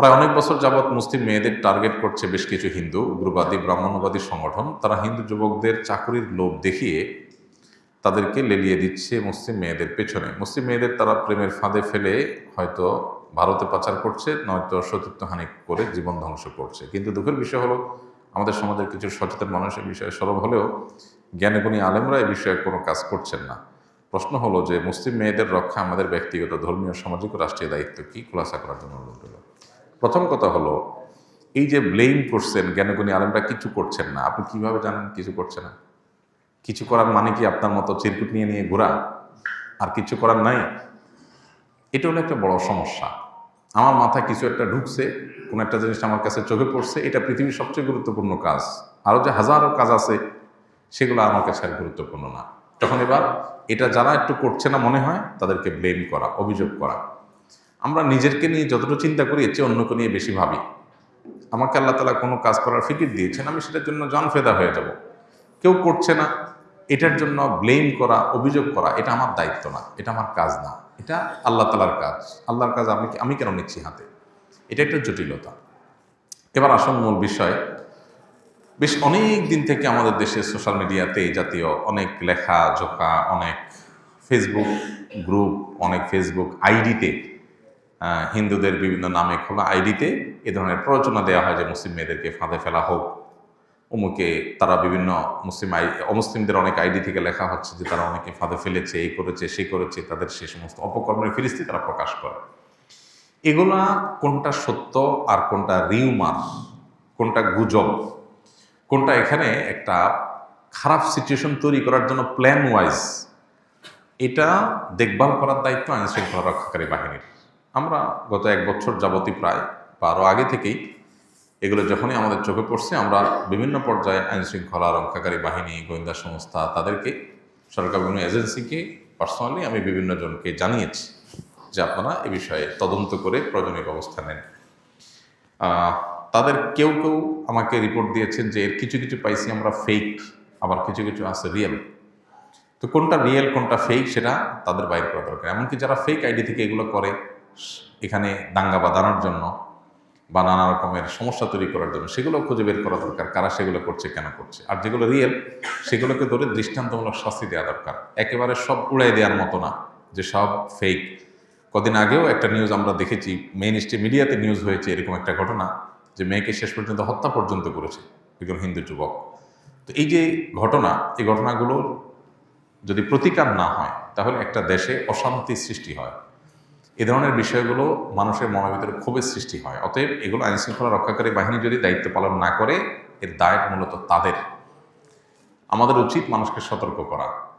প্রায় অনেক বছর যাবৎ মুসলিম মেয়েদের টার্গেট করছে বেশ কিছু হিন্দু, উগ্রবাদী ব্রাহ্মণ্যবাদী সংগঠন। তারা হিন্দু যুবকদের চাকরির লোভ দেখিয়ে তাদেরকে লেলিয়ে দিচ্ছে মুসলিম মেয়েদের পেছনে। মুসলিম মেয়েদের তারা প্রেমের ফাঁদে ফেলে হয়তো ভারতে পাচার করছে, নয়তো সতীত্বহানি করে জীবন ধ্বংস করছে। কিন্তু দুঃখের বিষয় হলো, আমাদের সমাজের কিছু সচেতন মানুষ এই বিষয়ে সরব হলেও জ্ঞানীগুণী আলেমরা এই বিষয়ে কোনো কাজ করছেন না। প্রশ্ন হলো যে, মুসলিম মেয়েদের রক্ষা আমাদের ব্যক্তিগত, ধর্মীয়, সামাজিক ও রাষ্ট্রীয় দায়িত্ব কি? খোলাসা করার জন্য অনুরোধ। প্রথম কথা হলো, এই যে ব্লেম করছেন জ্ঞানীগুণী আলেমরা কিছু করছেন না। আপনি কীভাবে জানেন কিছু করছে না? কিছু করার মানে কি আপনার মতো চিরকুট নিয়ে নিয়ে ঘোরা? আর কিছু করার নাই? এটা হলো একটা বড় সমস্যা। আমার মাথায় কিছু একটা ঢুকছে, কোনো একটা জিনিস আমার কাছে চোখে পড়ছে, এটা পৃথিবীর সবচেয়ে গুরুত্বপূর্ণ কাজ। আরও যে হাজারো কাজ আছে, সেগুলো আমার কাছে আর গুরুত্বপূর্ণ না। তখন এবার এটা যারা একটু করছে না মনে হয়, তাদেরকে ব্লেম করা, অভিযোগ করা। আমরা নিজেরকে নিয়ে যতটুকু চিন্তা করি, এর চেয়ে অন্যকে নিয়ে বেশি ভাবি। আমাকে আল্লাহ তালা কোনো কাজ করার ফিকির দিয়েছেন, আমি সেটার জন্য জন ফেদা হয়ে যাব। কেউ করছে না, এটার জন্য ব্লেম করা, অভিযোগ করা, এটা আমার দায়িত্ব না, এটা আমার কাজ না, এটা আল্লাহ তালার কাজ। আল্লাহর কাজ আমি আমি কেন নিচ্ছি হাতে? এটা একটা জটিলতা। এবার আসল মূল বিষয়। বেশ অনেক দিন থেকে আমাদের দেশে সোশ্যাল মিডিয়াতে এই জাতীয় অনেক লেখা জোকা অনেক ফেসবুক গ্রুপ অনেক ফেসবুক আইডিতে হিন্দুদের বিভিন্ন নামে খোলা আইডিতে এ ধরনের প্ররোচনা দেওয়া হয় যে মুসলিম মেয়েদেরকে ফাঁদে ফেলা হোক। অমুকে তারা বিভিন্ন মুসলিম আই, অমুসলিমদের অনেক আইডি থেকে লেখা হচ্ছে যে তারা অনেকে ফাঁদে ফেলেছে, এই করেছে, সেই করেছে, তাদের সে সমস্ত অপকর্মের ফিরিস্তি তারা প্রকাশ করে। এগুলা কোনটা সত্য আর কোনটা রিউমার, কোনটা গুজব, কোনটা এখানে একটা খারাপ সিচুয়েশন তৈরি করার জন্য প্ল্যান ওয়াইজ এটা দেখভাল করার দায়িত্ব আইন শৃঙ্খলা রক্ষাকারী বাহিনীর। আমরা গত এক বছর যাবতী প্রায় বা আরও আগে থেকেই এগুলো যখনই আমাদের চোখে পড়ছে, আমরা বিভিন্ন পর্যায়ে আইন শৃঙ্খলা রক্ষাকারী বাহিনী, গোয়েন্দা সংস্থা তাদেরকে, সরকার বিভিন্ন এজেন্সিকে পার্সোনালি আমি বিভিন্ন জনকে জানিয়েছি যে আপনারা এ বিষয়ে তদন্ত করে প্রয়োজনীয় ব্যবস্থা নেন। তাদের কেউ কেউ আমাকে রিপোর্ট দিয়েছেন যে এর কিছু কিছু পাইছি আমরা ফেক আবার কিছু কিছু আছে রিয়েল তো কোনটা রিয়েল কোনটা ফেক সেটা তাদের বাইর করা দরকার। এমনকি যারা ফেক আইডি থেকে এগুলো করে এখানে দাঙ্গা বাঁধানোর জন্য বা নানা রকমের সমস্যা তৈরি করার জন্য সেগুলো খুঁজে বের করা দরকার, কারা সেগুলো করছে, কেন করছে। আর যেগুলো রিয়েল সেগুলোকে ধরে দৃষ্টান্তমূলক শাস্তি দেওয়া দরকার। একেবারে সব উড়াই দেওয়ার মতো না যে সব ফেক কদিন আগেও একটা নিউজ আমরা দেখেছি মেইন স্ট্রিম মিডিয়াতে নিউজ হয়েছে এরকম একটা ঘটনা যে মেয়েকে শেষ পর্যন্ত হত্যা পর্যন্ত করেছে একজন হিন্দু যুবক। তো এই যে ঘটনা, এই ঘটনাগুলোর যদি প্রতিকার না হয়, তাহলে একটা দেশে অশান্তি সৃষ্টি হয়। এ ধরনের বিষয়গুলো মানুষের মনের ভিতরে ক্ষোভের সৃষ্টি হয়। অতএব এগুলো আইন শৃঙ্খলা রক্ষাকারী বাহিনী যদি দায়িত্ব পালন না করে, এর দায় মূলত তাদের। আমাদের উচিত মানুষকে সতর্ক করা।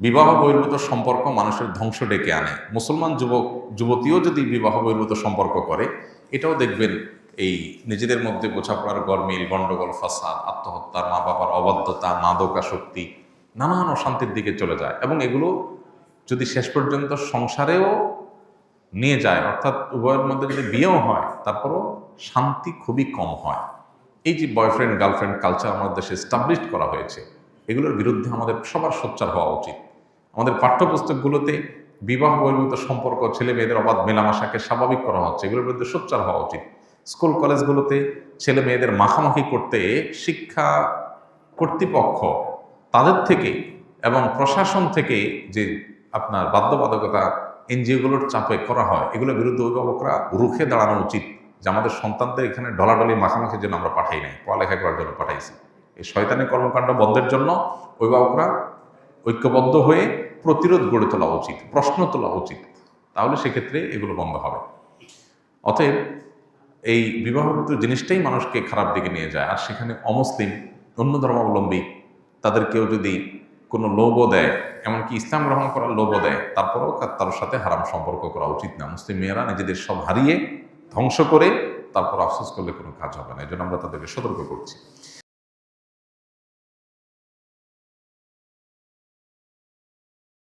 বিবাহ বহির্ভূত সম্পর্ক মানুষের ধ্বংস ডেকে আনে। মুসলমান যুবক, যুবতীও যদি বিবাহ বহির্ভূত সম্পর্ক করে, এটাও দেখবেন এই নিজেদের মধ্যে বোঝাপড়ার গরমিল গণ্ডগোল ফাসাদ আত্মহত্যা মা বাবার অবাধ্যতা মাদকাসক্তি নানান অশান্তির দিকে চলে যায়। এবং এগুলো যদি শেষ পর্যন্ত সংসারেও নিয়ে যায়, অর্থাৎ উভয়ের মধ্যে যদি বিয়েও হয়, তারপরও শান্তি খুবই কম হয়। এই যে বয়ফ্রেন্ড গার্লফ্রেন্ড কালচার আমাদের দেশে স্টাবলিশ করা হয়েছে, এগুলোর বিরুদ্ধে আমাদের সবার সোচ্চার হওয়া উচিত। আমাদের পাঠ্যপুস্তকগুলোতে বিবাহ বহির্ভূত সম্পর্ক ছেলে মেয়েদের অবাধ মেলামেশাকে স্বাভাবিক করা হচ্ছে, এগুলোর বিরুদ্ধে সোচ্চার হওয়া উচিত। স্কুল, কলেজগুলোতে ছেলে মেয়েদের মাখামাখি করতে শিক্ষা কর্তৃপক্ষ তাদের থেকে এবং প্রশাসন থেকে যে আপনার বাধ্যবাধকতা এনজিওগুলোর চাপে করা হয় এগুলোর বিরুদ্ধে অভিভাবকরা রুখে দাঁড়ানো উচিত যে আমাদের সন্তানদের এখানে ডলাডলি মাখামাখির জন্য আমরা পাঠাই নাই, পড়ালেখা করার জন্য পাঠাইছি। এই শয়তানি কর্মকাণ্ড বন্ধের জন্য অভিভাবকরা ঐক্যবদ্ধ হয়ে প্রতিরোধ গড়ে তোলা উচিত, প্রশ্ন তোলা উচিত। তাহলে সেক্ষেত্রে এগুলো বন্ধ হবে। অতএব এই বিবাহবৃত জিনিসটাই মানুষকে খারাপ দিকে নিয়ে যায়, আর সেখানে অমুসলিম, অন্য ধর্মাবলম্বী তাদের কেউ যদি কোনো লোভও দেয়, এমনকি ইসলাম গ্রহণ করার লোভও দেয়, তারপরেও তার সাথে হারাম সম্পর্ক করা উচিত না। মুসলিম মেয়েরা নিজেদের সব হারিয়ে ধ্বংস করে তারপর আফসোস করলে কোনো কাজ হবে না। এই জন্য আমরা তাদেরকে সতর্ক করছি।